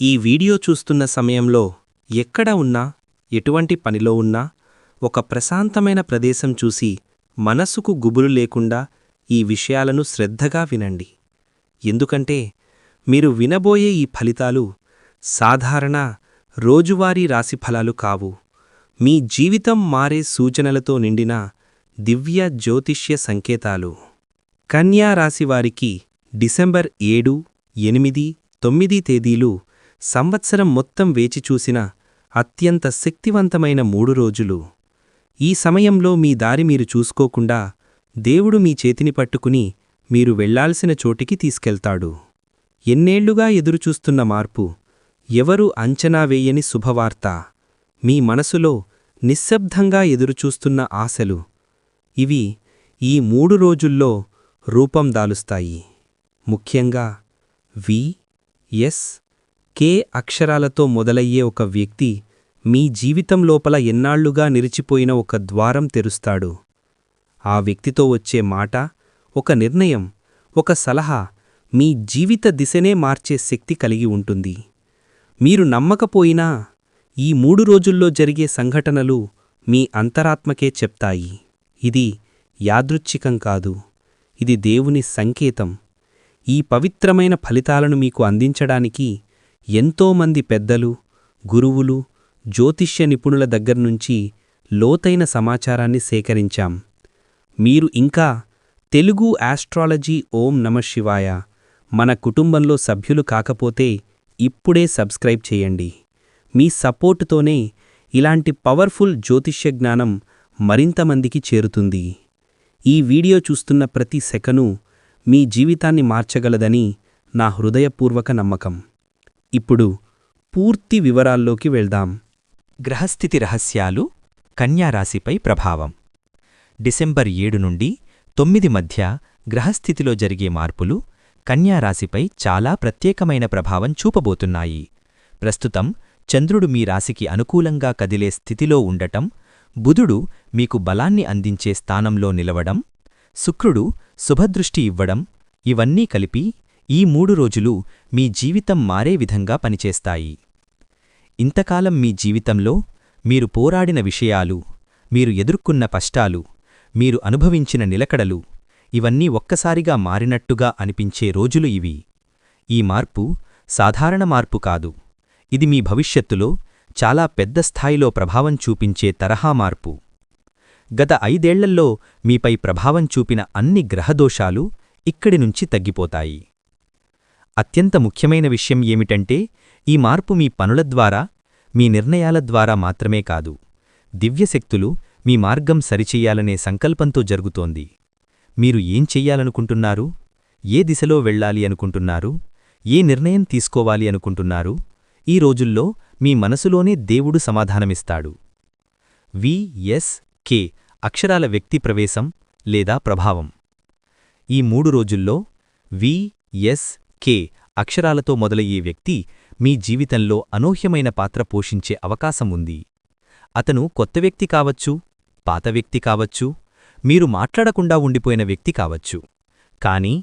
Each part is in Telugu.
ఈ వీడియో చూస్తున్న సమయంలో ఎక్కడ ఉన్నా ఎటువంటి పనిలో ఉన్నా ఒక ప్రశాంతమైన ప్రదేశం చూసి మనసుకు గుబులు లేకుండా ఈ విషయాలను శ్రద్ధగా వినండి. ఎందుకంటే మీరు వినబోయే ఈ ఫలితాలు సాధారణ రోజువారీ రాశిఫలాలు కావు. మీ జీవితం మారే సూచనలతో నిండిన దివ్య జ్యోతిష్య సంకేతాలు. కన్యా రాశివారికి డిసెంబర్ ఏడు ఎనిమిది తొమ్మిది తేదీలు సంవత్సరం మొత్తం వేచిచూసిన అత్యంత శక్తివంతమైన మూడు రోజులు. ఈ సమయంలో మీ దారి మీరు చూసుకోకుండా దేవుడు మీ చేతిని పట్టుకుని మీరు వెళ్ళాల్సిన చోటికి తీసుకెళ్తాడు. ఎన్నేళ్ళుగా ఎదురుచూస్తున్న మార్పు ఎవరు అంచనా వేయని శుభవార్త మీ మనసులో నిశ్శబ్దంగా ఎదురుచూస్తున్న ఆశలు ఇవి ఈ మూడు రోజుల్లో రూపం దాలుస్తాయి. ముఖ్యంగా వి ఎస్ కే అక్షరాలతో మొదలయ్యే ఒక వ్యక్తి మీ జీవితం లోపల ఎన్నాళ్ళుగా నిరిచిపోయిన ఒక ద్వారం తెరుస్తాడు. ఆ వ్యక్తితో వచ్చే మాట ఒక నిర్ణయం ఒక సలహా మీ జీవిత దిశనే మార్చే శక్తి కలిగి ఉంటుంది. మీరు నమ్మకపోయినా ఈ మూడు రోజుల్లో జరిగే సంఘటనలు మీ అంతరాత్మకే చెప్తాయి. ఇది యాదృచ్ఛికం కాదు. ఇది దేవుని సంకేతం. ఈ పవిత్రమైన ఫలితాలను మీకు అందించడానికి ఎంతోమంది పెద్దలు గురువులు జ్యోతిష్య నిపుణుల దగ్గర్నుంచి లోతైన సమాచారాన్ని సేకరించాం. మీరు ఇంకా తెలుగు ఆస్ట్రాలజీ ఓం నమశివాయ మన కుటుంబంలో సభ్యులు కాకపోతే ఇప్పుడే సబ్స్క్రైబ్ చేయండి. మీ సపోర్టుతోనే ఇలాంటి పవర్ఫుల్ జ్యోతిష్య జ్ఞానం మరింతమందికి చేరుతుంది. ఈ వీడియో చూస్తున్న ప్రతి సెకను మీ జీవితాన్ని మార్చగలదని నా హృదయపూర్వక నమ్మకం. ఇప్పుడు పూర్తి వివరాల్లోకి వెళ్దాం. గ్రహస్థితి రహస్యాలు కన్యారాశిపై ప్రభావం. డిసెంబర్ ఏడు నుండి తొమ్మిది మధ్య గ్రహస్థితిలో జరిగే మార్పులు కన్యారాశిపై చాలా ప్రత్యేకమైన ప్రభావం చూపబోతున్నాయి. ప్రస్తుతం చంద్రుడు మీ రాశికి అనుకూలంగా కదిలే స్థితిలో ఉండటం బుధుడు మీకు బలాన్ని అందించే స్థానంలో నిలవడం శుక్రుడు శుభదృష్టి ఇవ్వడం ఇవన్నీ కలిపి ఈ మూడు రోజులు మీ జీవితం మారే విధంగా పనిచేస్తాయి. ఇంతకాలం మీ జీవితంలో మీరు పోరాడిన విషయాలు మీరు ఎదుర్కొన్న కష్టాలు మీరు అనుభవించిన నిలకడలు ఇవన్నీ ఒక్కసారిగా మారినట్టుగా అనిపించే రోజులు ఇవి. ఈ మార్పు సాధారణ మార్పు కాదు. ఇది మీ భవిష్యత్తులో చాలా పెద్ద స్థాయిలో ప్రభావం చూపించే తరహా మార్పు. గత ఐదేళ్ళల్లో మీపై ప్రభావం చూపిన అన్ని గ్రహదోషాలు ఇక్కడి నుంచి తగ్గిపోతాయి. అత్యంత ముఖ్యమైన విషయం ఏమిటంటే ఈ మార్పు మీ పనుల ద్వారా మీ నిర్ణయాల ద్వారా మాత్రమే కాదు. దివ్యశక్తులు మీ మార్గం సరిచెయ్యాలనే సంకల్పంతో జరుగుతోంది. మీరు ఏం చెయ్యాలనుకుంటున్నారు? ఏ దిశలో వెళ్ళాలి అనుకుంటున్నారు? ఏ నిర్ణయం తీసుకోవాలి అనుకుంటున్నారు? ఈ రోజుల్లో మీ మనసులోనే దేవుడు సమాధానమిస్తాడు. విఎస్కే అక్షరాల వ్యక్తి ప్రవేశం లేదా ప్రభావం. ఈ మూడు రోజుల్లో విఎస్ కే అక్షరాలతో మొదలయ్యే వ్యక్తి మీ జీవితంలో అనూహ్యమైన పాత్ర పోషించే అవకాశం ఉంది. అతను కొత్త వ్యక్తి కావచ్చు పాత వ్యక్తి కావచ్చు మీరు మాట్లాడకుండా ఉండిపోయిన వ్యక్తి కావచ్చు. కాని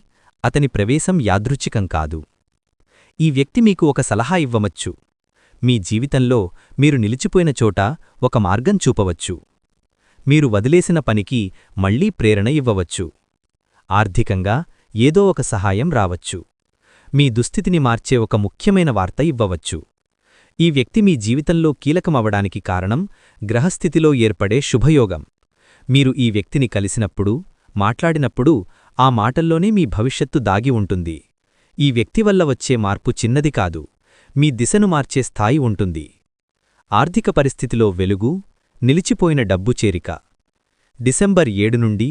అతని ప్రవేశం యాదృచ్ఛికం కాదు. ఈ వ్యక్తి మీకు ఒక సలహా ఇవ్వవచ్చు. మీ జీవితంలో మీరు నిలిచిపోయిన చోట ఒక మార్గం చూపవచ్చు. మీరు వదిలేసిన పనికి మళ్ళీ ప్రేరణ ఇవ్వవచ్చు. ఆర్థికంగా ఏదో ఒక సహాయం రావచ్చు. మీ దుస్థితిని మార్చే ఒక ముఖ్యమైన వార్త ఇవ్వవచ్చు. ఈ వ్యక్తి మీ జీవితంలో కీలకమవడానికి కారణం గ్రహస్థితిలో ఏర్పడే శుభయోగం. మీరు ఈ వ్యక్తిని కలిసినప్పుడు మాట్లాడినప్పుడు ఆ మాటల్లోనే మీ భవిష్యత్తు దాగి ఉంటుంది. ఈ వ్యక్తి వల్ల వచ్చే మార్పు చిన్నది కాదు మీ దిశను మార్చే స్థాయి ఉంటుంది. ఆర్థిక పరిస్థితిలో వెలుగు నిలిచిపోయిన డబ్బు చేరిక. డిసెంబర్ ఏడు నుండి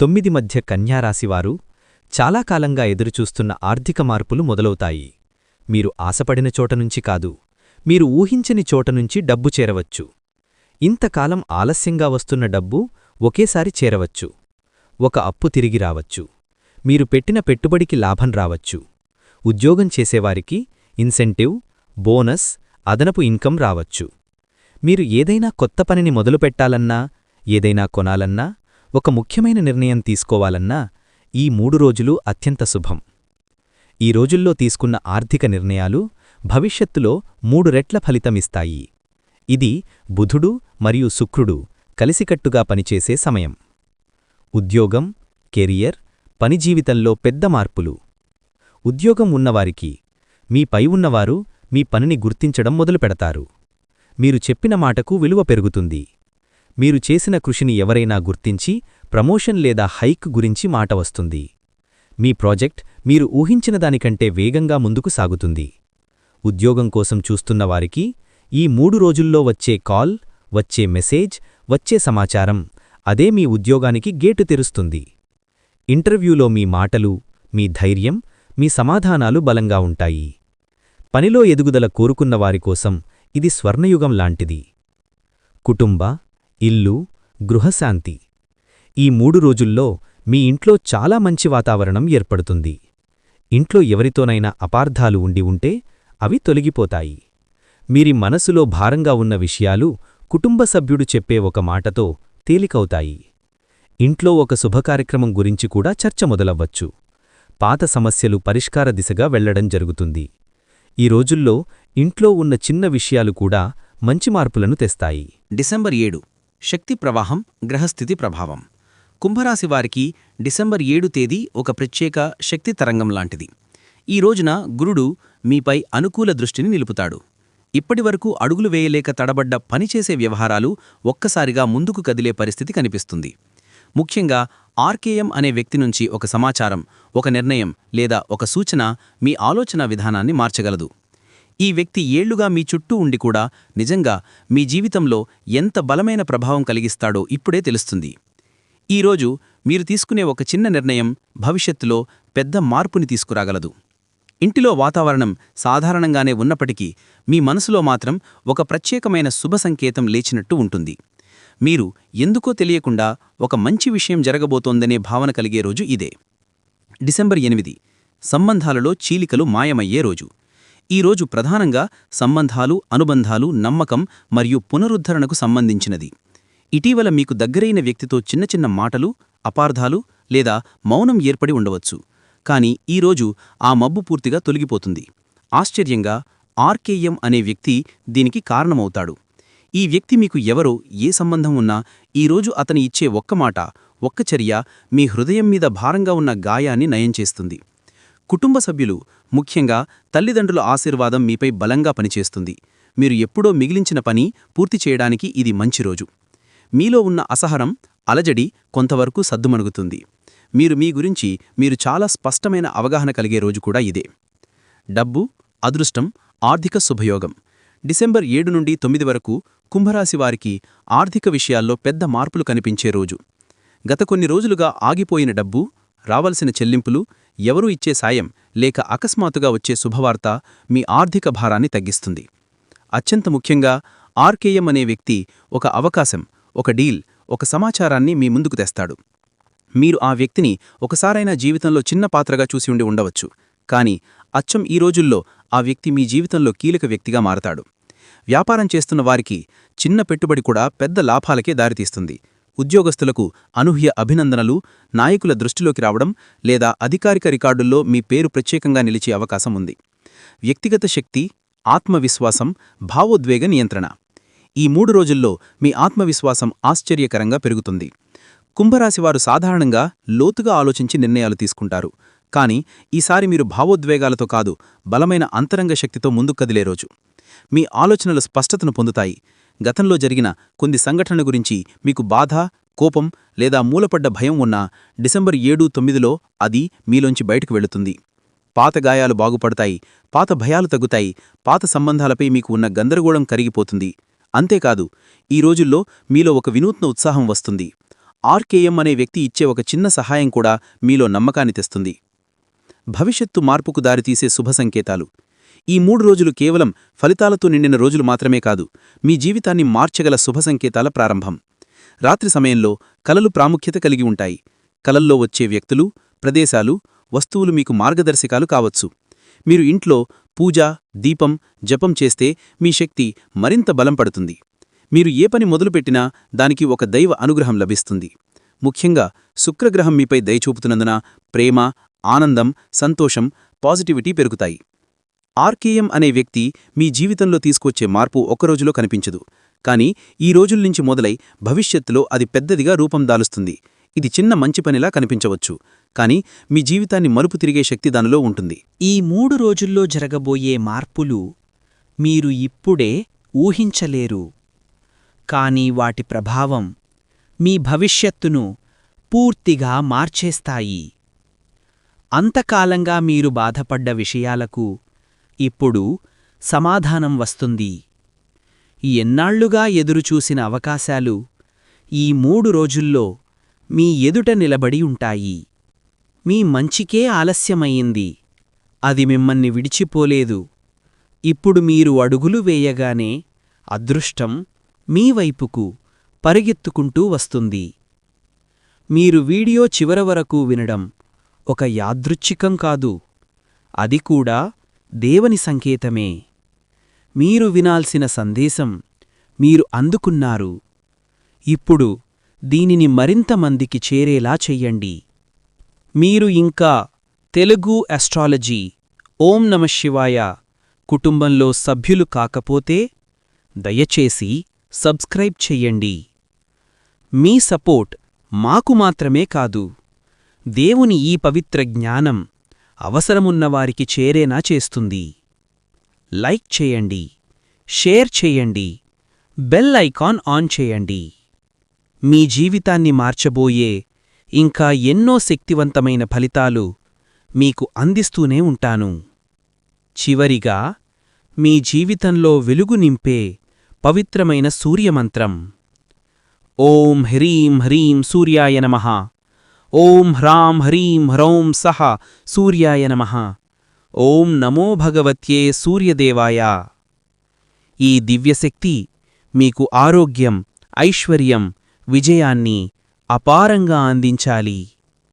తొమ్మిది మధ్య కన్యారాశివారు చాలా కాలంగా ఎదురుచూస్తున్న ఆర్థిక మార్పులు మొదలవుతాయి. మీరు ఆశపడిన చోటనుంచి కాదు మీరు ఊహించని చోటనుంచి డబ్బు చేరవచ్చు. ఇంతకాలం ఆలస్యంగా వస్తున్న డబ్బు ఒకేసారి చేరవచ్చు. ఒక అప్పు తిరిగి రావచ్చు. మీరు పెట్టిన పెట్టుబడికి లాభం రావచ్చు. ఉద్యోగం చేసేవారికి ఇన్సెంటివ్ బోనస్ అదనపు ఇన్కం రావచ్చు. మీరు ఏదైనా కొత్త పనిని మొదలుపెట్టాలన్నా ఏదైనా కొనాలన్నా ఒక ముఖ్యమైన నిర్ణయం తీసుకోవాలన్నా ఈ మూడు రోజులు అత్యంత శుభం. ఈ రోజుల్లో తీసుకున్న ఆర్థిక నిర్ణయాలు భవిష్యత్తులో మూడు రెట్ల ఫలితమిస్తాయి. ఇది బుధుడు మరియు శుక్రుడు కలిసికట్టుగా పనిచేసే సమయం. ఉద్యోగం కెరియర్ పని జీవితంలో పెద్ద మార్పులు. ఉద్యోగం ఉన్నవారికి మీ పై ఉన్నవారు మీ పనిని గుర్తించడం మొదలుపెడతారు మీరు చెప్పిన మాటకు విలువ పెరుగుతుంది. మీరు చేసిన కృషిని ఎవరైనా గుర్తించి ప్రమోషన్ లేదా హైక్ గురించి మాట వస్తుంది. మీ ప్రాజెక్ట్ మీరు ఊహించిన దానికంటే వేగంగా ముందుకు సాగుతుంది. ఉద్యోగం కోసం చూస్తున్న వారికి ఈ మూడు రోజుల్లో వచ్చే కాల్ వచ్చే మెసేజ్ వచ్చే సమాచారం అదే మీ ఉద్యోగానికి గేటు తెరుస్తుంది. ఇంటర్వ్యూలో మీ మాటలు మీ ధైర్యం మీ సమాధానాలు బలంగా ఉంటాయి. పనిలో ఎదుగుదల కోరుకున్న వారి కోసం ఇది స్వర్ణయుగం లాంటిది. కుటుంబ ఇల్లు గృహశాంతి ఈ మూడు రోజుల్లో మీ ఇంట్లో చాలా మంచి వాతావరణం ఏర్పడుతుంది. ఇంట్లో ఎవరితోనైనా అపార్థాలు ఉండి ఉంటే అవి తొలగిపోతాయి. మీరి మనసులో భారంగా ఉన్న విషయాలు కుటుంబ సభ్యుడు చెప్పే ఒక మాటతో తేలికవుతాయి. ఇంట్లో ఒక శుభకార్యక్రమం గురించి కూడా చర్చ మొదలవ్వచ్చు. పాత సమస్యలు పరిష్కార దిశగా వెళ్ళడం జరుగుతుంది. ఈ రోజుల్లో ఇంట్లో ఉన్న చిన్న విషయాలు కూడా మంచి మార్పులను తెస్తాయి. డిసెంబర్ ఏడు. శక్తి ప్రవాహం గ్రహస్థితి ప్రభావం. కుంభరాశి వారికి డిసెంబర్ ఏడు తేదీ ఒక ప్రత్యేక శక్తి తరంగం లాంటిది. ఈ రోజున గురుడు మీపై అనుకూల దృష్టిని నిలుపుతాడు. ఇప్పటివరకు అడుగులు వేయలేక తడబడ్డ పనిచేసే వ్యవహారాలు ఒక్కసారిగా ముందుకు కదిలే పరిస్థితి కనిపిస్తుంది. ముఖ్యంగా ఆర్కేఎం అనే వ్యక్తి నుంచి ఒక సమాచారం ఒక నిర్ణయం లేదా ఒక సూచన మీ ఆలోచన విధానాన్ని మార్చగలదు. ఈ వ్యక్తి ఏళ్ళుగా మీ చుట్టూ ఉండి కూడా నిజంగా మీ జీవితంలో ఎంత బలమైన ప్రభావం కలిగిస్తాడో ఇప్పుడే తెలుస్తుంది. ఈరోజు మీరు తీసుకునే ఒక చిన్న నిర్ణయం భవిష్యత్తులో పెద్ద మార్పుని తీసుకురాగలదు. ఇంటిలో వాతావరణం సాధారణంగానే ఉన్నప్పటికీ మీ మనసులో మాత్రం ఒక ప్రత్యేకమైన శుభ సంకేతం లేచినట్టు ఉంటుంది. మీరు ఎందుకో తెలియకుండా ఒక మంచి విషయం జరగబోతోందనే భావన కలిగే రోజు ఇదే. డిసెంబర్ ఎనిమిది సంబంధాలలో చీలికలు మాయమయ్యే రోజు. ఈ రోజు ప్రధానంగా సంబంధాలు అనుబంధాలు నమ్మకం మరియు పునరుద్ధరణకు సంబంధించినది. ఇటీవల మీకు దగ్గరైన వ్యక్తితో చిన్న చిన్న మాటలు అపార్థాలు లేదా మౌనం ఏర్పడి ఉండవచ్చు. కాని ఈరోజు ఆ మబ్బు పూర్తిగా తొలగిపోతుంది. ఆశ్చర్యంగా ఆర్కేఎం అనే వ్యక్తి దీనికి కారణమవుతాడు. ఈ వ్యక్తి మీకు ఎవరో ఏ సంబంధం ఉన్నా ఈరోజు అతని ఇచ్చే ఒక్క మాట ఒక్క చర్య మీ హృదయం మీద భారంగా ఉన్న గాయాన్ని నయం చేస్తుంది. కుటుంబ సభ్యులు ముఖ్యంగా తల్లిదండ్రుల ఆశీర్వాదం మీపై బలంగా పనిచేస్తుంది. మీరు ఎప్పుడో మిగిలించిన పని పూర్తి చేయడానికి ఇది మంచి రోజు. మీలో ఉన్న అసహనం అలజడి కొంతవరకు సద్దుమణుగుతుంది. మీరు మీ గురించి మీరు చాలా స్పష్టమైన అవగాహన కలిగే రోజు కూడా ఇదే. డబ్బు అదృష్టం ఆర్థిక శుభయోగం. డిసెంబర్ ఏడు నుండి తొమ్మిది వరకు కుంభరాశి వారికి ఆర్థిక విషయాల్లో పెద్ద మార్పులు కనిపించే రోజు. గత కొన్ని రోజులుగా ఆగిపోయిన డబ్బు రావలసిన చెల్లింపులు ఎవరూ ఇచ్చే సాయం లేక అకస్మాత్తుగా వచ్చే శుభవార్త మీ ఆర్థిక భారాన్ని తగ్గిస్తుంది. అత్యంత ముఖ్యంగా ఆర్కేఎం అనే వ్యక్తి ఒక అవకాశం ఒక డీల్ ఒక సమాచారాన్ని మీ ముందుకు తెస్తాడు. మీరు ఆ వ్యక్తిని ఒకసారైనా జీవితంలో చిన్న పాత్రగా చూసి ఉండి ఉండవచ్చు కానీ అచ్చం ఈ రోజుల్లో ఆ వ్యక్తి మీ జీవితంలో కీలక వ్యక్తిగా మారతాడు. వ్యాపారం చేస్తున్న వారికి చిన్న పెట్టుబడి కూడా పెద్ద లాభాలకే దారితీస్తుంది. ఉద్యోగస్తులకు అనూహ్య అభినందనలు నాయకుల దృష్టిలోకి రావడం లేదా అధికారిక రికార్డుల్లో మీ పేరు ప్రత్యేకంగా నిలిచే అవకాశం ఉంది. వ్యక్తిగత శక్తి ఆత్మవిశ్వాసం భావోద్వేగ నియంత్రణ. ఈ మూడు రోజుల్లో మీ ఆత్మవిశ్వాసం ఆశ్చర్యకరంగా పెరుగుతుంది. కుంభరాశివారు సాధారణంగా లోతుగా ఆలోచించి నిర్ణయాలు తీసుకుంటారు. కానీ ఈసారి మీరు భావోద్వేగాలతో కాదు బలమైన అంతరంగ శక్తితో ముందుకు కదిలే రోజు. మీ ఆలోచనలు స్పష్టతను పొందుతాయి. గతంలో జరిగిన కొన్ని సంఘటన గురించి మీకు బాధ కోపం లేదా మూలపడ్డ భయం ఉన్నా డిసెంబర్ ఏడు తొమ్మిదిలో అది మీలోంచి బయటకు వెళుతుంది. పాత గాయాలు బాగుపడతాయి పాత భయాలు తగ్గుతాయి పాత సంబంధాలపై మీకు ఉన్న గందరగోళం కరిగిపోతుంది. అంతేకాదు ఈ రోజుల్లో మీలో ఒక వినూత్న ఉత్సాహం వస్తుంది. ఆర్కేఎం అనే వ్యక్తి ఇచ్చే ఒక చిన్న సహాయం కూడా మీలో నమ్మకాన్ని తెస్తుంది. భవిష్యత్తు మార్పుకు దారితీసే శుభ సంకేతాలు. ఈ మూడు రోజులు కేవలం ఫలితాలతో నిండిన రోజులు మాత్రమే కాదు మీ జీవితాన్ని మార్చగల శుభ సంకేతాల ప్రారంభం. రాత్రి సమయంలో కలలు ప్రాముఖ్యత కలిగి ఉంటాయి. కలల్లో వచ్చే వ్యక్తులు ప్రదేశాలు వస్తువులు మీకు మార్గదర్శకాలు కావచ్చు. మీరు ఇంట్లో పూజ దీపం జపం చేస్తే మీ శక్తి మరింత బలం పడుతుంది. మీరు ఏ పని మొదలుపెట్టినా దానికి ఒక దైవ అనుగ్రహం లభిస్తుంది. ముఖ్యంగా శుక్రగ్రహం మీపై దయచూపుతున్నందున ప్రేమ ఆనందం సంతోషం పాజిటివిటీ పెరుగుతాయి. ఆర్కేఎం అనే వ్యక్తి మీ జీవితంలో తీసుకొచ్చే మార్పు ఒక్కరోజులో కనిపించదు. కానీ ఈ రోజుల్నుంచి మొదలై భవిష్యత్తులో అది పెద్దదిగా రూపం దాలుస్తుంది. ఇది చిన్న మంచి పనిలా కనిపించవచ్చు. కానీ మీ జీవితాన్ని మలుపు తిరిగే శక్తి దానిలో ఉంటుంది. ఈ మూడు రోజుల్లో జరగబోయే మార్పులు మీరు ఇప్పుడే ఊహించలేరు. కాని వాటి ప్రభావం మీ భవిష్యత్తును పూర్తిగా మార్చేస్తాయి. అంతకాలంగా మీరు బాధపడ్డ విషయాలకు ఇప్పుడు సమాధానం వస్తుంది. ఎన్నాళ్ళుగా ఎదురుచూసిన అవకాశాలు ఈ మూడు రోజుల్లో మీ ఎదుట నిలబడి ఉంటాయి. మీ మంచికే ఆలస్యమయ్యింది అది మిమ్మల్ని విడిచిపోలేదు. ఇప్పుడు మీరు అడుగులు వేయగానే అదృష్టం మీ వైపుకు పరిగెత్తుకుంటూ వస్తుంది. మీరు వీడియో చివర వరకు వినడం ఒక యాదృచ్ఛికం కాదు. అది కూడా దేవుని సంకేతమే. మీరు వినాల్సిన సందేశం మీరు అందుకున్నారు. ఇప్పుడు దీనిని మరింత మందికి చేరేలా చెయ్యండి. మీరు ఇంకా తెలుగు అస్ట్రాలజీ ఓం నమశివాయ కుటుంబంలో సభ్యులు కాకపోతే దయచేసి సబ్స్క్రైబ్ చెయ్యండి. మీ సపోర్ట్ మాకు మాత్రమే కాదు. దేవుని ఈ పవిత్ర జ్ఞానం అవసరమున్నవారికి చేరేనా చేస్తుంది. లైక్ చేయండి షేర్ చేయండి బెల్ ఐకాన్ ఆన్ చేయండి మీ జీవితాన్ని మార్చబోయే ఇంకా ఎన్నో శక్తివంతమైన ఫలితాలు మీకు అందిస్తూనే ఉంటాను. చివరిగా మీ జీవితంలో వెలుగు నింపే పవిత్రమైన సూర్యమంత్రం. ఓం హ్రీం హ్రీం సూర్యాయ నమ. ఓం హ్రాం హ్రీం హ్రౌం సహ సూర్యాయ నమ. ఓం నమో భగవత్యే సూర్యదేవాయ. ఈ దివ్యశక్తి మీకు ఆరోగ్యం ఐశ్వర్యం విజయాన్ని అపారంగా అందించాలి.